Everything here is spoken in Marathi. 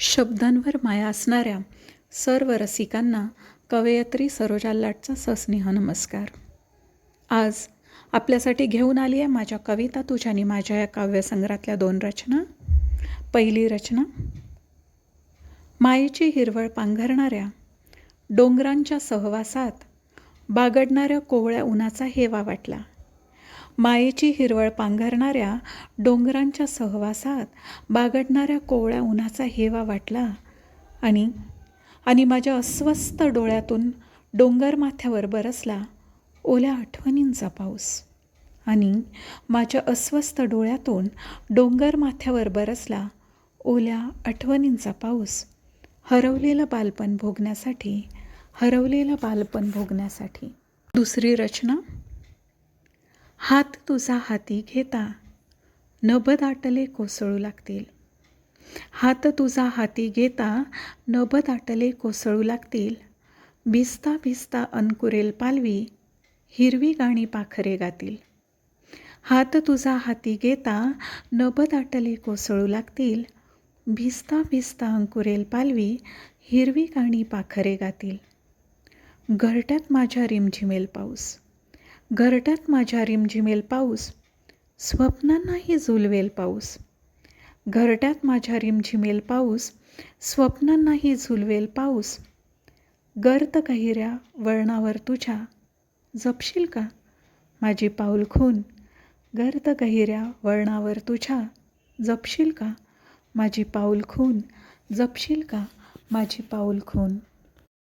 शब्दांवर माया असणाऱ्या सर्व रसिकांना कवयित्री सरोजा लाटचा सस्नेह नमस्कार. आज आपल्यासाठी घेऊन आली आहे माझ्या कविता तुझ्यानी माझ्या या काव्यसंग्रहातल्या दोन रचना. पहिली रचना मायेची हिरवळ पांघरणाऱ्या डोंगरांच्या सहवासात बागडणाऱ्या कोवळ्या उन्हाचा हेवा वाटला. मायेची हिरवळ पांघरणाऱ्या डोंगरांच्या सहवासात बागडणाऱ्या कोवळ्या उन्हाचा हेवा वाटला आणि आणि माझ्या अस्वस्थ डोळ्यातून डोंगर माथ्यावर बरसला ओल्या आठवणींचा पाऊस. आणि माझ्या अस्वस्थ डोळ्यातून डोंगर माथ्यावर बरसला ओल्या आठवणींचा पाऊस. हरवलेलं बालपण भोगण्यासाठी हरवलेलं बालपण भोगण्यासाठी. दुसरी रचना? हात तुझा हाती घेता. नभ दाटले कोसळू लागतील. हात तुझा हाती घेता नभ दाटले कोसळू लागतील. भिजता भिजता अंकुरेल पालवी हिरवी गाणी पाखरे गातील. हात तुझा हाती घेता नभ दाटले कोसळू लागतील. भिजता भिजता अंकुरेल पालवी हिरवी गाणी पाखरे गातील. घरट्यात माझ्या रिमझिमेल पाऊस. घरट्यात माझ्या रिमझिमेल पाऊस स्वप्नांनाही झुलवेल पाऊस. घरट्यात माझ्या रिमझिमेल पाऊस स्वप्नांनाही झुलवेल पाऊस. गर्त कहिऱ्या वळणावर तुझ्या जपशील का माझी पाऊल खून? गर्त कहिऱ्या वळणावर तुझ्या जपशील का माझी पाऊल खून? जपशील का माझी पाऊल खून?